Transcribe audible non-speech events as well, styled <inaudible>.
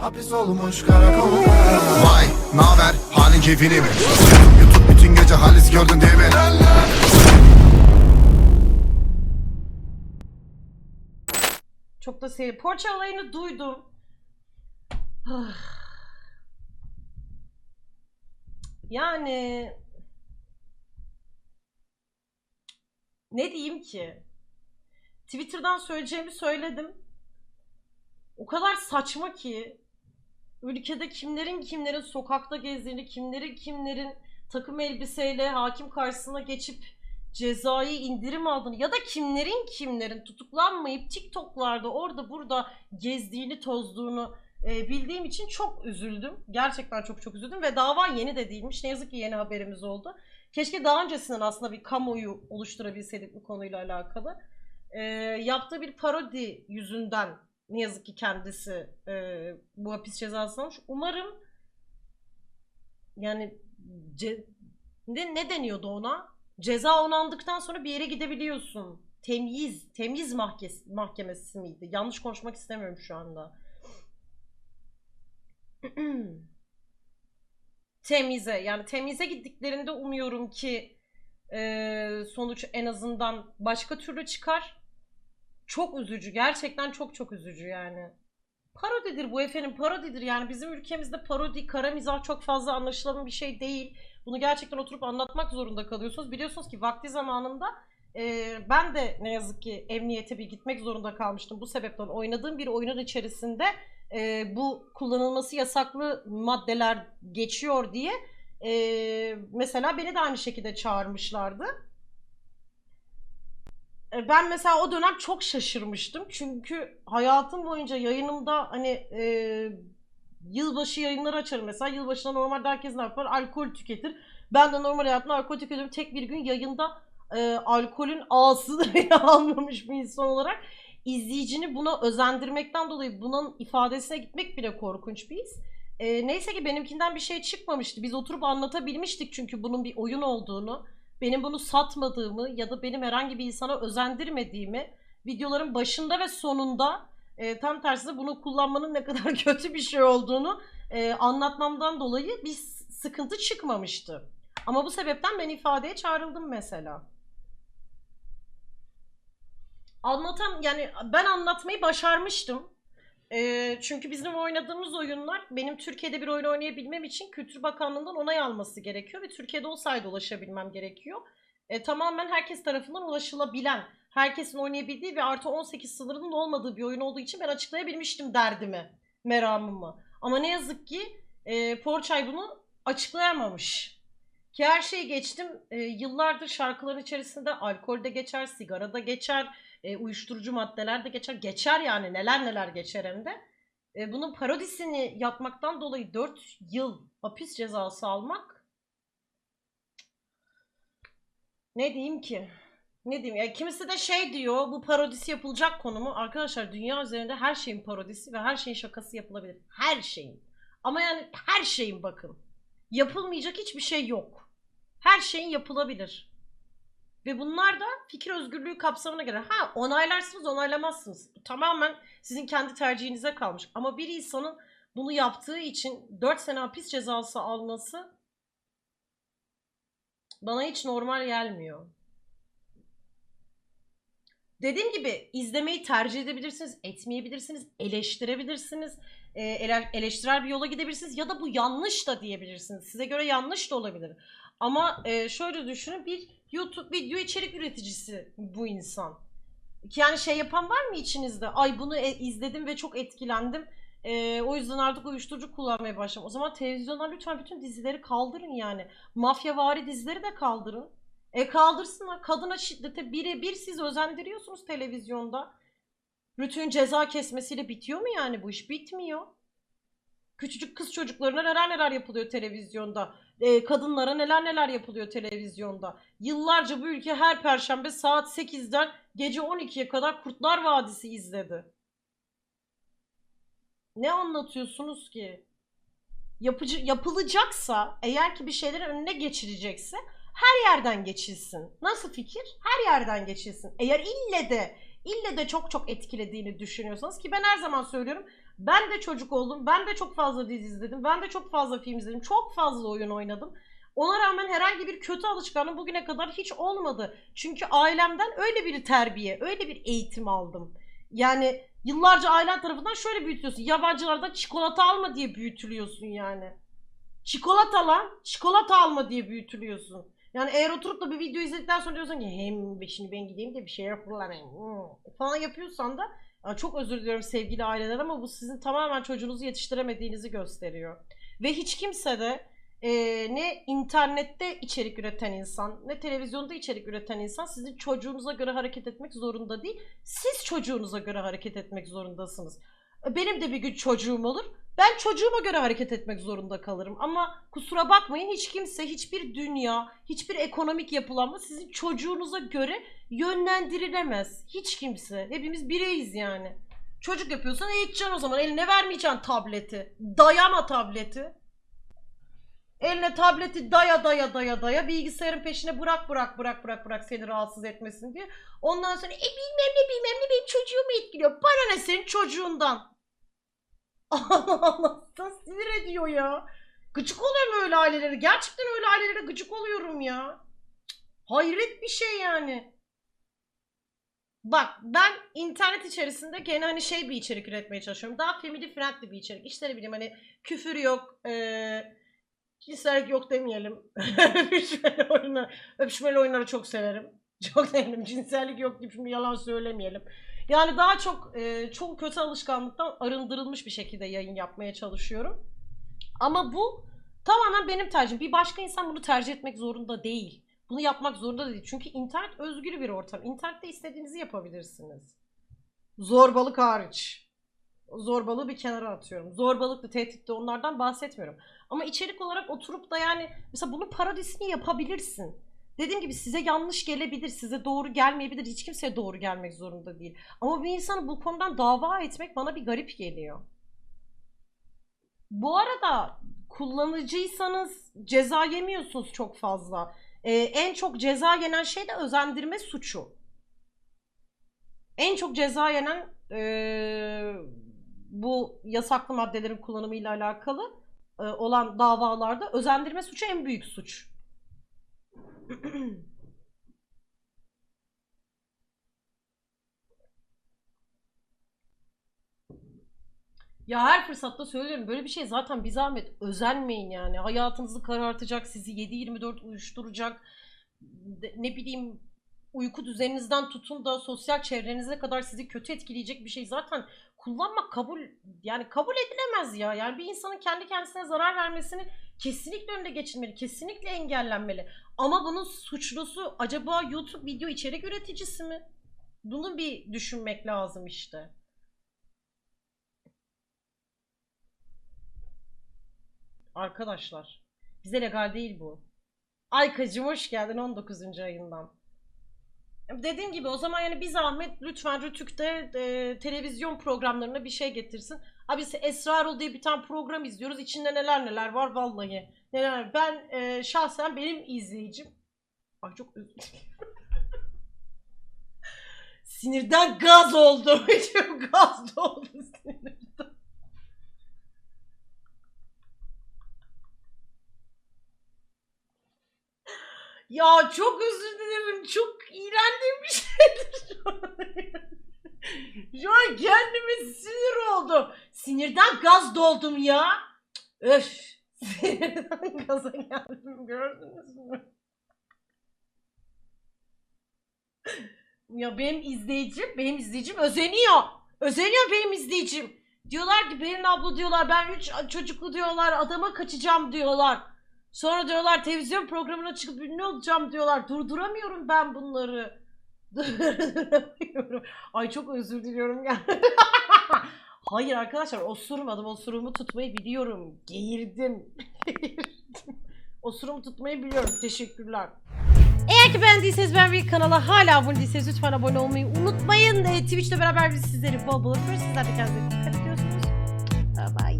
Hapis olmuş karakolda Vay naber halin keyfini mi? YouTube bütün gece halis gördün değil mi? Çok da sev. Poğaça olayını duydum. Ah. yani ne diyeyim ki? Twitter'dan söyleyeceğimi söyledim. O kadar saçma ki ülkede kimlerin kimlerin sokakta gezdiğini, kimlerin kimlerin takım elbiseyle hakim karşısına geçip cezai indirim aldığını ya da kimlerin kimlerin tutuklanmayıp TikTok'larda orada burada gezdiğini, tozduğunu e, bildiğim için çok üzüldüm. Gerçekten çok çok üzüldüm ve dava yeni de değilmiş. Ne yazık ki yeni haberimiz oldu. Keşke daha öncesinden aslında bir kamuoyu oluşturabilseydik bu konuyla alakalı. E, yaptığı bir parodi yüzünden ne yazık ki kendisi e, bu hapis cezası almış. Umarım yani ce- ne, ne deniyordu ona? Ceza onandıktan sonra bir yere gidebiliyorsun. Temyiz, temiz mahkes, mahkemesi miydi? Yanlış konuşmak istemiyorum şu anda. <clears throat> temize, yani temize gittiklerinde umuyorum ki e, sonuç en azından başka türlü çıkar. Çok üzücü, gerçekten çok çok üzücü yani. Parodidir bu efendim, parodidir yani bizim ülkemizde parodi, kara mizah çok fazla anlaşılan bir şey değil. Bunu gerçekten oturup anlatmak zorunda kalıyorsunuz. Biliyorsunuz ki vakti zamanında e, ben de ne yazık ki emniyete bir gitmek zorunda kalmıştım. Bu sebepten oynadığım bir oyunun içerisinde e, bu kullanılması yasaklı maddeler geçiyor diye e, mesela beni de aynı şekilde çağırmışlardı. E, Ben mesela o dönem çok şaşırmıştım. Çünkü hayatım boyunca yayınımda hani e, yılbaşı yayınları açarım mesela. Yılbaşında normalde herkes ne yapar? Alkol tüketir. Ben de normal hayatımda alkol tüketiyorum. Tek bir gün yayında e, alkolün ağasını bile <laughs> almamış bir insan olarak izleyicini buna özendirmekten dolayı bunun ifadesine gitmek bile korkunç bir his. E, neyse ki benimkinden bir şey çıkmamıştı. Biz oturup anlatabilmiştik çünkü bunun bir oyun olduğunu benim bunu satmadığımı ya da benim herhangi bir insana özendirmediğimi videoların başında ve sonunda e, tam tersine bunu kullanmanın ne kadar <laughs> kötü bir şey olduğunu e, anlatmamdan dolayı bir sıkıntı çıkmamıştı. Ama bu sebepten ben ifadeye çağrıldım mesela. Anlatam yani ben anlatmayı başarmıştım. E, çünkü bizim oynadığımız oyunlar benim Türkiye'de bir oyun oynayabilmem için Kültür Bakanlığı'ndan onay alması gerekiyor ve Türkiye'de o sayede ulaşabilmem gerekiyor. E, tamamen herkes tarafından ulaşılabilen, herkesin oynayabildiği ve artı 18 sınırının olmadığı bir oyun olduğu için ben açıklayabilmiştim derdimi, meramımı. Ama ne yazık ki e, Porçay bunu açıklayamamış. Ki her şeyi geçtim. E, yıllardır şarkıların içerisinde alkol de geçer, sigara da geçer, e, uyuşturucu maddeler de geçer. Geçer yani neler neler geçer hem de. E, bunun parodisini yapmaktan dolayı 4 yıl hapis cezası almak ne diyeyim ki? Ne diyeyim? Ya kimisi de şey diyor bu parodisi yapılacak konu mu? Arkadaşlar dünya üzerinde her şeyin parodisi ve her şeyin şakası yapılabilir. Her şeyin. Ama yani her şeyin bakın. Yapılmayacak hiçbir şey yok. Her şeyin yapılabilir. Ve bunlar da fikir özgürlüğü kapsamına girer. Ha onaylarsınız onaylamazsınız. Tamamen sizin kendi tercihinize kalmış. Ama bir insanın bunu yaptığı için 4 sene hapis cezası alması bana hiç normal gelmiyor. Dediğim gibi izlemeyi tercih edebilirsiniz, etmeyebilirsiniz, eleştirebilirsiniz, e, ele- eleştirel bir yola gidebilirsiniz ya da bu yanlış da diyebilirsiniz. Size göre yanlış da olabilir. Ama e, şöyle düşünün bir YouTube video içerik üreticisi bu insan. Yani şey yapan var mı içinizde? Ay bunu e- izledim ve çok etkilendim. E, o yüzden artık uyuşturucu kullanmaya başladım. O zaman televizyondan lütfen bütün dizileri kaldırın yani. Mafyavari dizileri de kaldırın. E kaldırsınlar. Kadına şiddete birebir siz özendiriyorsunuz televizyonda. Rütü'nün ceza kesmesiyle bitiyor mu yani bu iş? Bitmiyor. Küçücük kız çocuklarına neler neler yapılıyor televizyonda. E, kadınlara neler neler yapılıyor televizyonda. Yıllarca bu ülke her perşembe saat 8'den gece 12'ye kadar Kurtlar Vadisi izledi. Ne anlatıyorsunuz ki? Yapıcı, yapılacaksa eğer ki bir şeylerin önüne geçirecekse her yerden geçilsin. Nasıl fikir? Her yerden geçilsin. Eğer ille de ille de çok çok etkilediğini düşünüyorsanız ki ben her zaman söylüyorum ben de çocuk oldum. Ben de çok fazla dizi izledim. Ben de çok fazla film izledim. Çok fazla oyun oynadım. Ona rağmen herhangi bir kötü alışkanlığım bugüne kadar hiç olmadı. Çünkü ailemden öyle bir terbiye, öyle bir eğitim aldım. Yani yıllarca ailen tarafından şöyle büyütülüyorsun. Yabancılardan çikolata alma diye büyütülüyorsun yani. Çikolata lan, çikolata alma diye büyütülüyorsun. Yani eğer oturup da bir video izledikten sonra diyorsan ki hem şimdi ben gideyim de bir şeyler kullanayım hmm, falan yapıyorsan da çok özür diliyorum sevgili aileler ama bu sizin tamamen çocuğunuzu yetiştiremediğinizi gösteriyor. Ve hiç kimse de e, ne internette içerik üreten insan ne televizyonda içerik üreten insan sizin çocuğunuza göre hareket etmek zorunda değil. Siz çocuğunuza göre hareket etmek zorundasınız. Benim de bir gün çocuğum olur. Ben çocuğuma göre hareket etmek zorunda kalırım. Ama kusura bakmayın hiç kimse, hiçbir dünya, hiçbir ekonomik yapılanma sizin çocuğunuza göre yönlendirilemez. Hiç kimse. Hepimiz bireyiz yani. Çocuk yapıyorsan eğiteceksin o zaman. Eline vermeyeceksin tableti. Dayama tableti. Eline tableti daya daya daya daya bilgisayarın peşine bırak bırak bırak bırak bırak seni rahatsız etmesin diye. Ondan sonra e bilmem ne bilmem ne benim çocuğumu etkiliyor. Bana ne senin çocuğundan. <laughs> Allah Allah sinir ediyor ya. Gıcık oluyorum öyle ailelere. Gerçekten öyle ailelere gıcık oluyorum ya. Hayret bir şey yani. Bak ben internet içerisinde gene hani şey bir içerik üretmeye çalışıyorum. Daha family friendly bir içerik. İşte ne bileyim hani küfür yok, eee cinsellik yok demeyelim. <laughs> öpüşmeli oyunlar. Öpüşmeli oyunları çok severim. <laughs> Çok severim. Cinsellik yok deyip şimdi yalan söylemeyelim. Yani daha çok e, çok kötü alışkanlıktan arındırılmış bir şekilde yayın yapmaya çalışıyorum. Ama bu tamamen benim tercihim. Bir başka insan bunu tercih etmek zorunda değil. Bunu yapmak zorunda değil. Çünkü internet özgür bir ortam. İnternette istediğinizi yapabilirsiniz. Zorbalık hariç. Zorbalığı bir kenara atıyorum. Zorbalıklı, tehditte onlardan bahsetmiyorum. Ama içerik olarak oturup da yani mesela bunun parodisini yapabilirsin. Dediğim gibi size yanlış gelebilir, size doğru gelmeyebilir. Hiç kimseye doğru gelmek zorunda değil. Ama bir insanı bu konudan dava etmek bana bir garip geliyor. Bu arada kullanıcıysanız ceza yemiyorsunuz çok fazla. Ee, en çok ceza yenen şey de özendirme suçu. En çok ceza yenen ee, bu yasaklı maddelerin kullanımıyla alakalı e, olan davalarda özendirme suçu en büyük suç. <clears throat> Ya her fırsatta söylüyorum böyle bir şey zaten bir zahmet özenmeyin yani. Hayatınızı karartacak, sizi 7-24 uyuşturacak. Ne bileyim uyku düzeninizden tutun da sosyal çevrenize kadar sizi kötü etkileyecek bir şey zaten kullanmak kabul yani kabul edilemez ya. Yani bir insanın kendi kendisine zarar vermesini kesinlikle önüne geçilmeli, kesinlikle engellenmeli. Ama bunun suçlusu acaba YouTube video içerik üreticisi mi? Bunu bir düşünmek lazım işte. Arkadaşlar, bize legal değil bu. Aykacım hoş geldin 19. ayından. Dediğim gibi o zaman yani bir zahmet lütfen Rütük'te e, televizyon programlarına bir şey getirsin. Abi Esrarol diye bir tane program izliyoruz. İçinde neler neler var vallahi. Neler ben e, şahsen benim izleyicim. Ay çok. <laughs> Sinirden gaz oldum. <laughs> Çok gaz oldu sinirden. Ya çok özür dilerim. Çok iğrendiğim bir şeydir şu an. Şu an kendime sinir oldum. Sinirden gaz doldum ya. Öf. <laughs> Gaza geldim. Gördünüz mü? Ya benim izleyicim, benim izleyicim özeniyor. Özeniyor benim izleyicim. Diyorlar ki Berin abla diyorlar ben üç çocuklu diyorlar adama kaçacağım diyorlar. Sonra diyorlar televizyon programına çıkıp ünlü olacağım diyorlar. Durduramıyorum ben bunları. <laughs> Durduramıyorum. Ay çok özür diliyorum. <laughs> Hayır arkadaşlar osurmadım. Osurumu tutmayı biliyorum. <laughs> Geğirdim. osurumu tutmayı biliyorum. Teşekkürler. Eğer ki beğendiyseniz ben bir kanala hala abone değilseniz lütfen abone olmayı unutmayın. Ee, e, Twitch'le beraber biz sizleri bol bol öpüyoruz. Sizler de kendinize dikkat ediyorsunuz. Bye bye.